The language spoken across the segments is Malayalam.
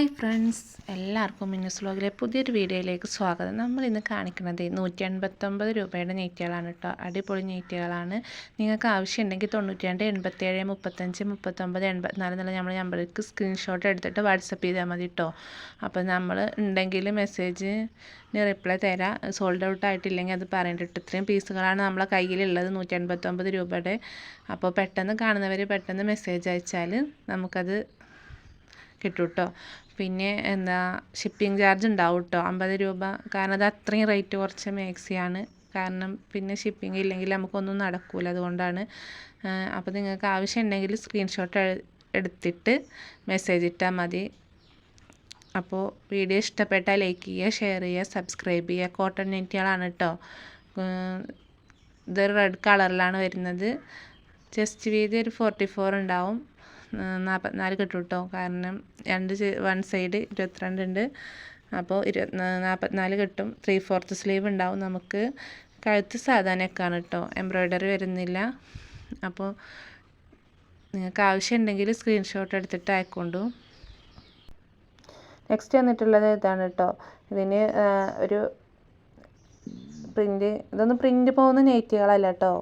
Hi friends. എല്ലാവർക്കും മിന്നസ് വ്ലോഗിലെ പുതിയൊരു വീഡിയോയിലേക്ക് സ്വാഗതം. നമ്മൾ ഇന്ന് കാണിക്കുന്നത് നൂറ്റി എൺപത്തൊമ്പത് രൂപയുടെ നെയ്റ്റുകളാണ് കേട്ടോ. അടിപൊളി നെയ്റ്റുകളാണ് നിങ്ങൾക്ക് ആവശ്യമുണ്ടെങ്കിൽ തൊണ്ണൂറ്റി രണ്ട് എൺപത്തേഴ് മുപ്പത്തഞ്ച് മുപ്പത്തൊമ്പത് എൺപത്തിനാല് എന്നുള്ള നമ്മൾ നമ്പർക്ക് സ്ക്രീൻഷോട്ട് എടുത്തിട്ട് വാട്സപ്പ് ചെയ്താൽ മതി കേട്ടോ. അപ്പോൾ നമ്മൾ ഉണ്ടെങ്കിൽ മെസ്സേജിന് റിപ്ലൈ തരാം. സോൾഡ് ഔട്ട് ആയിട്ടില്ലെങ്കിൽ അത് പറയേണ്ടിട്ട് ഇത്രയും പീസുകളാണ് നമ്മളെ കയ്യിലുള്ളത് നൂറ്റി എൺപത്തൊമ്പത് രൂപയുടെ. അപ്പോൾ പെട്ടെന്ന് കാണുന്നവർ പെട്ടെന്ന് മെസ്സേജ് അയച്ചാൽ നമുക്കത് കിട്ടും കേട്ടോ പിന്നെ എന്താ ഷിപ്പിംഗ് ചാർജ് ഉണ്ടാവും കേട്ടോ അമ്പത് രൂപ. കാരണം അത് അത്രയും റേറ്റ് കുറച്ച് മാക്സിയാണ്. കാരണം പിന്നെ ഷിപ്പിംഗ് ഇല്ലെങ്കിൽ നമുക്കൊന്നും നടക്കില്ല അതുകൊണ്ടാണ് അപ്പോൾ നിങ്ങൾക്ക് ആവശ്യമുണ്ടെങ്കിൽ സ്ക്രീൻഷോട്ട് എടുത്തിട്ട് മെസ്സേജ് ഇട്ടാൽ മതി. അപ്പോൾ വീഡിയോ ഇഷ്ടപ്പെട്ടാൽ ലൈക്ക് ചെയ്യുക ഷെയർ ചെയ്യുക സബ്സ്ക്രൈബ് ചെയ്യുക. കോട്ടൺ നെറ്റികളാണ് കേട്ടോ ഇത് റെഡ് കളറിലാണ് വരുന്നത്. ചെസ്റ്റ് വീതി ഒരു ഫോർട്ടി ഫോർ ഉണ്ടാവും. നാൽപ്പത്തിനാല് കിട്ടും കേട്ടോ കാരണം രണ്ട് വൺ സൈഡ് ഇരുപത്തിരണ്ട് ഉണ്ട്. അപ്പോൾ ഇരുപത്തി നാൽപ്പത്തിനാല് കിട്ടും. ത്രീ ഫോർത്ത് സ്ലീവ് ഉണ്ടാവും. നമുക്ക് കഴുത്ത് സാധാരണക്കാണ് കേട്ടോ എംബ്രോയ്ഡറി വരുന്നില്ല. അപ്പോൾ നിങ്ങൾക്ക് ആവശ്യമുണ്ടെങ്കിൽ സ്ക്രീൻഷോട്ട് എടുത്തിട്ട് അയക്കൊണ്ടു. നെക്സ്റ്റ് വന്നിട്ടുള്ളത് ഇതാണ് കേട്ടോ ഇതിന് ഒരു പ്രിന്റ് ഇതൊന്നും പ്രിന്റ് പോകുന്ന നെയ്റ്റുകളല്ല കേട്ടോ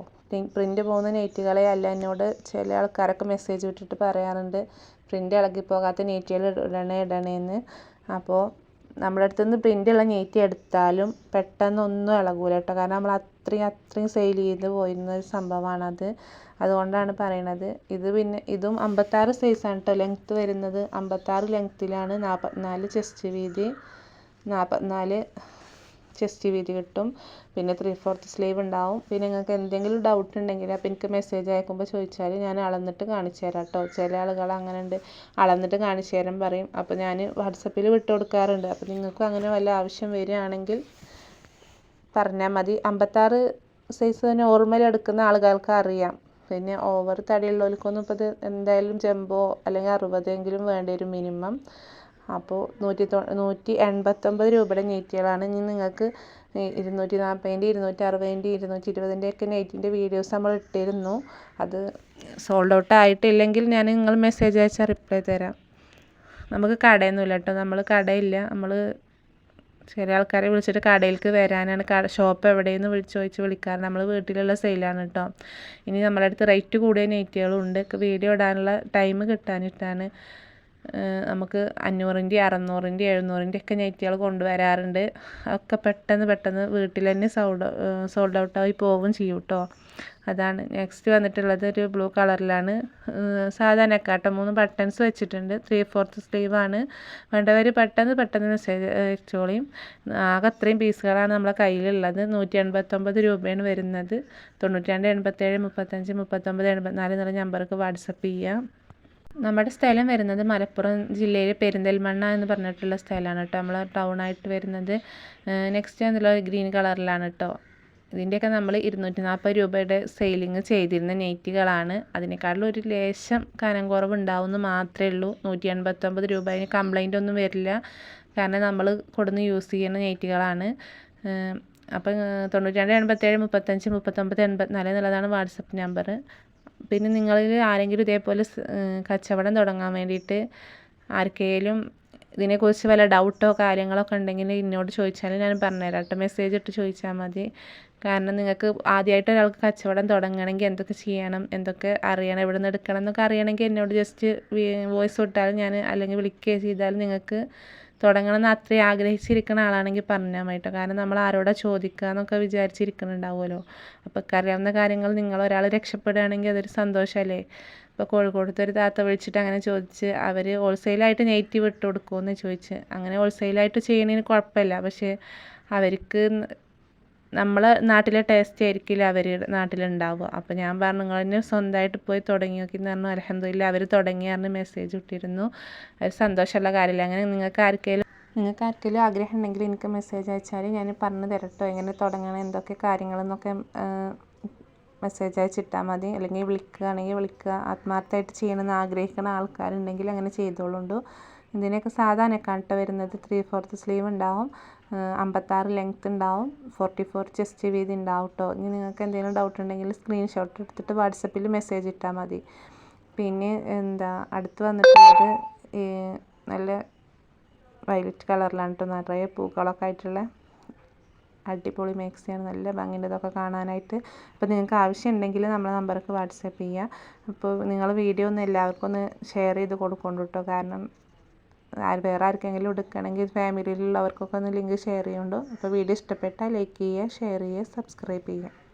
പ്രിന്റ് പോകുന്ന നെറ്റുകളെ അല്ല എന്നോട് ചില ആൾക്കാരൊക്കെ മെസ്സേജ് വിട്ടിട്ട് പറയാറുണ്ട്. പ്രിന്റ് ഇളകിപ്പോകാത്ത നെറ്റുകൾ ഇടണേ ഇടണേ എന്ന്. അപ്പോൾ നമ്മുടെ അടുത്ത് നിന്ന് പ്രിന്റ് ഉള്ള നെറ്റ് എടുത്താലും പെട്ടെന്നൊന്നും ഇളകൂല കേട്ടോ. കാരണം നമ്മൾ അത്രയും അത്രയും സെയിൽ ചെയ്ത് പോയിരുന്ന ഒരു സംഭവമാണത് അതുകൊണ്ടാണ് പറയണത്. ഇത് പിന്നെ ഇതും അമ്പത്താറ് സൈസാണ് കേട്ടോ ലെങ്ത്ത് വരുന്നത് അമ്പത്താറ് ലെങ്ത്തിലാണ് നാൽപ്പത്തിനാല് ചെസ്റ്റ് വീതി. നാൽപ്പത്തിനാല് ചെസ്റ്റ് വീതി കിട്ടും. പിന്നെ ത്രീ ഫോർത്ത് സ്ലീവ് ഉണ്ടാവും. പിന്നെ നിങ്ങൾക്ക് എന്തെങ്കിലും ഡൗട്ട് ഉണ്ടെങ്കിൽ അപ്പോൾ എനിക്ക് മെസ്സേജ് അയക്കുമ്പോൾ ചോദിച്ചാൽ ഞാൻ അളന്നിട്ട് കാണിച്ചു തരാം കേട്ടോ ചില ആളുകൾ അങ്ങനെ ഉണ്ട് അളന്നിട്ട് കാണിച്ചു തരാൻ പറയും. അപ്പോൾ ഞാൻ വാട്സപ്പിൽ വിട്ടു കൊടുക്കാറുണ്ട്. അപ്പോൾ നിങ്ങൾക്കും അങ്ങനെ വല്ല ആവശ്യം വരികയാണെങ്കിൽ പറഞ്ഞാൽ മതി. അമ്പത്താറ് സൈസ് നോർമൽ എടുക്കുന്ന ആളുകൾക്ക് അറിയാം. പിന്നെ ഓവർ തടിയുള്ളവർക്കൊന്നും ഇപ്പോൾ ഇത് എന്തായാലും ജംബോ അല്ലെങ്കിൽ അറുപതെങ്കിലും വേണ്ടി വരും മിനിമം അപ്പോൾ നൂറ്റി തൊ നൂറ്റി എൺപത്തൊമ്പത് രൂപയുടെ നെയ്റ്റികളാണ് ഇനി നിങ്ങൾക്ക് ഇരുന്നൂറ്റി നാൽപ്പതിന്റെ ഇരുന്നൂറ്റി അറുപതിന്റെ ഇരുന്നൂറ്റി ഇരുപതിന്റെ ഒക്കെ നെയ്റ്റിന്റെ വീഡിയോസ് നമ്മൾ ഇട്ടിരുന്നു. അത് സോൾഡ് ഔട്ട് ആയിട്ടില്ലെങ്കിൽ ഞാൻ നിങ്ങൾ മെസ്സേജ് അയച്ചാൽ റിപ്ലൈ തരാം. നമുക്ക് കടയൊന്നുമില്ല കേട്ടോ. നമ്മൾ കടയില്ല. നമ്മൾ ചില ആൾക്കാരെ വിളിച്ചിട്ട് കടയിലേക്ക് വരാനാണ്. കട ഷോപ്പ് എവിടെയെന്ന് വിളിച്ച് ചോദിച്ച് വിളിക്കാറ്. നമ്മൾ വീട്ടിലുള്ള സെയിലാണ് കേട്ടോ. ഇനി നമ്മുടെ അടുത്ത് റേറ്റ് കൂടിയ നെയ്റ്റുകളും ഉണ്ട് വീഡിയോ ഇടാനുള്ള ടൈം കിട്ടാനിട്ടാണ്. നമുക്ക് അഞ്ഞൂറിന്റെ അറുന്നൂറിന്റെ എഴുന്നൂറിന്റെ ഒക്കെ നൈറ്റികൾ കൊണ്ടുവരാറുണ്ട്. ഒക്കെ പെട്ടെന്ന് പെട്ടെന്ന് വീട്ടിൽ തന്നെ സോൾഡ് സോൾഡ് ഔട്ടായി പോവുകയും ചെയ്യും കേട്ടോ അതാണ്. നെക്സ്റ്റ് വന്നിട്ടുള്ളത് ഒരു ബ്ലൂ കളറിലാണ് സാധാ നെക്കാട്ടം മൂന്ന് ബട്ടൺസ് വെച്ചിട്ടുണ്ട്. ത്രീ ഫോർത്ത് സ്ലീവാണ് വേണ്ടവർ പെട്ടെന്ന് പെട്ടെന്ന് മെസ്സേജ് അയച്ചോളിയും ആകെ അത്രയും പീസുകളാണ് നമ്മളെ കയ്യിലുള്ളത്. നൂറ്റി എൺപത്തൊമ്പത് രൂപയാണ് വരുന്നത്. തൊണ്ണൂറ്റി രണ്ട് എൺപത്തേഴ് മുപ്പത്തഞ്ച് മുപ്പത്തൊമ്പത് എൺപത്തിനാല് എന്നുള്ള നമ്പർക്ക് വാട്സപ്പ് ചെയ്യാം. നമ്മുടെ സ്ഥലം വരുന്നത് മലപ്പുറം ജില്ലയിൽ പെരിന്തൽമണ്ണ എന്ന് പറഞ്ഞിട്ടുള്ള സ്ഥലമാണ് കേട്ടോ. നമ്മൾ ടൗൺ ആയിട്ട് വരുന്നത് നെക്സ്റ്റ് എന്നുള്ള ഗ്രീൻ കളറിലാണ് കേട്ടോ. ഇതിന്റെയൊക്കെ നമ്മൾ ഇരുന്നൂറ്റി നാൽപ്പത് രൂപയുടെ സെയിലിങ് ചെയ്തിരുന്ന നെയ്റ്റുകളാണ്. അതിനേക്കാളും ഒരു ലേശം കനം കുറവ് ഉണ്ടാവുമെന്ന് മാത്രമേ ഉള്ളൂ. നൂറ്റി എൺപത്തൊമ്പത് രൂപ അതിന് കംപ്ലൈന്റ് ഒന്നും വരില്ല. കാരണം നമ്മൾ കൊടുന്ന് യൂസ് ചെയ്യുന്ന നെയ്റ്റുകളാണ്. അപ്പം തൊണ്ണൂറ്റി രണ്ട് എൺപത്തേഴ് മുപ്പത്തഞ്ച് മുപ്പത്തൊമ്പത് എൺപത്തിനാല് എന്നുള്ളതാണ് വാട്സപ്പ് നമ്പർ പിന്നെ നിങ്ങളിൽ ആരെങ്കിലും ഇതേപോലെ കച്ചവടം തുടങ്ങാൻ വേണ്ടിയിട്ട് ആർക്കെങ്കിലും ഇതിനെക്കുറിച്ച് വല്ല ഡൗട്ടോ കാര്യങ്ങളൊക്കെ ഉണ്ടെങ്കിൽ എന്നോട് ചോദിച്ചാൽ ഞാൻ പറഞ്ഞുതരാം. കേട്ടോ മെസ്സേജ് ഇട്ട് ചോദിച്ചാൽ മതി. കാരണം നിങ്ങൾക്ക് ആദ്യമായിട്ട് ഒരാൾക്ക് കച്ചവടം തുടങ്ങണമെങ്കിൽ എന്തൊക്കെ ചെയ്യണം എന്തൊക്കെ അറിയണം എവിടെ നിന്ന് എടുക്കണം എന്നൊക്കെ അറിയണമെങ്കിൽ എന്നോട് ജസ്റ്റ് വോയിസ് വിട്ടാൽ ഞാൻ അല്ലെങ്കിൽ വിളിക്കുകയോ ചെയ്താൽ നിങ്ങൾക്ക് തുടങ്ങണമെന്ന് അത്രയും ആഗ്രഹിച്ചിരിക്കുന്ന ആളാണെങ്കിൽ പറഞ്ഞാൽ മതി കേട്ടോ കാരണം നമ്മൾ ആരോടാ ചോദിക്കുക എന്നൊക്കെ വിചാരിച്ചിരിക്കുന്നുണ്ടാവുമല്ലോ. അപ്പോൾ അറിയാവുന്ന കാര്യങ്ങൾ നിങ്ങൾ ഒരാൾ രക്ഷപ്പെടുകയാണെങ്കിൽ അതൊരു സന്തോഷമല്ലേ? ഇപ്പോൾ കോഴിക്കോടത്തെ ഒരു താത്ത വിളിച്ചിട്ട് അങ്ങനെ ചോദിച്ച് അവർ ഹോൾസെയിലായിട്ട് നെയ്റ്റീവ് ഇട്ട് കൊടുക്കുമെന്ന് ചോദിച്ച്. അങ്ങനെ ഹോൾസെയിലായിട്ട് ചെയ്യണതിന് കുഴപ്പമില്ല. പക്ഷേ അവർക്ക് നമ്മളെ നാട്ടിലെ ടേസ്റ്റ് ആയിരിക്കില്ല അവർ നാട്ടിലുണ്ടാവുക. അപ്പോൾ ഞാൻ പറഞ്ഞു നിങ്ങൾ തന്നെ സ്വന്തമായിട്ട് പോയി തുടങ്ങി നോക്കി എന്ന് പറഞ്ഞു അലഹമില്ല അവർ തുടങ്ങി പറഞ്ഞ് മെസ്സേജ് ഇട്ടിരുന്നു. അത് സന്തോഷമുള്ള കാര്യമില്ല. അങ്ങനെ നിങ്ങൾക്ക് ആർക്കെങ്കിലും നിങ്ങൾക്ക് ആർക്കെങ്കിലും ആഗ്രഹം ഉണ്ടെങ്കിൽ എനിക്ക് മെസ്സേജ് അയച്ചാൽ ഞാൻ പറഞ്ഞു തരട്ടോ. എങ്ങനെ തുടങ്ങണം എന്തൊക്കെ കാര്യങ്ങളെന്നൊക്കെ മെസ്സേജ് അയച്ചിട്ടാൽ മതി. അല്ലെങ്കിൽ വിളിക്കുകയാണെങ്കിൽ വിളിക്കുക. ആത്മാർത്ഥമായിട്ട് ചെയ്യണമെന്ന് ആഗ്രഹിക്കുന്ന ആൾക്കാരുണ്ടെങ്കിൽ അങ്ങനെ ചെയ്തോളുണ്ടു. ഇതിനൊക്കെ സാധാരണ കണ്ടിട്ട് വരുന്നത് ത്രീ ഫോർത്ത് സ്ലീവ് ഉണ്ടാവും. അമ്പത്താറ് ലെങ്ത് ഉണ്ടാവും. ഫോർട്ടി ഫോർ ചെസ്റ്റ് വീതി ഉണ്ടാവും കേട്ടോ ഇനി നിങ്ങൾക്ക് എന്തെങ്കിലും ഡൗട്ട് ഉണ്ടെങ്കിൽ സ്ക്രീൻഷോട്ട് എടുത്തിട്ട് വാട്സപ്പിൽ മെസ്സേജ് ഇട്ടാൽ മതി. പിന്നെ എന്താ അടുത്ത് വന്നിട്ടുള്ളത് നല്ല വയലറ്റ് കളറിലാണ് കേട്ടോ നിറയെ പൂക്കളൊക്കെ ആയിട്ടുള്ള അടിപൊളി മാക്സിയാണ്. നല്ല ഭംഗിന്റെ ഇതൊക്കെ കാണാനായിട്ട്. അപ്പോൾ നിങ്ങൾക്ക് ആവശ്യമുണ്ടെങ്കിൽ നമ്മളെ നമ്പർക്ക് വാട്സപ്പ് ചെയ്യുക അപ്പോൾ നിങ്ങൾ വീഡിയോ ഒന്ന് എല്ലാവർക്കും ഒന്ന് ഷെയർ ചെയ്ത് കൊടുക്കണം കേട്ടോ കാരണം വേറെ ആർക്കെങ്കിലും എടുക്കണമെങ്കിൽ ഫാമിലിയിലുള്ളവർക്കൊക്കെ ഒന്ന് ലിങ്ക് ഷെയർ ചെയ്യുന്നുണ്ട്. അപ്പോൾ വീഡിയോ ഇഷ്ടപ്പെട്ടാൽ ലൈക്ക് ചെയ്യുക ഷെയർ ചെയ്യുക സബ്സ്ക്രൈബ് ചെയ്യുക.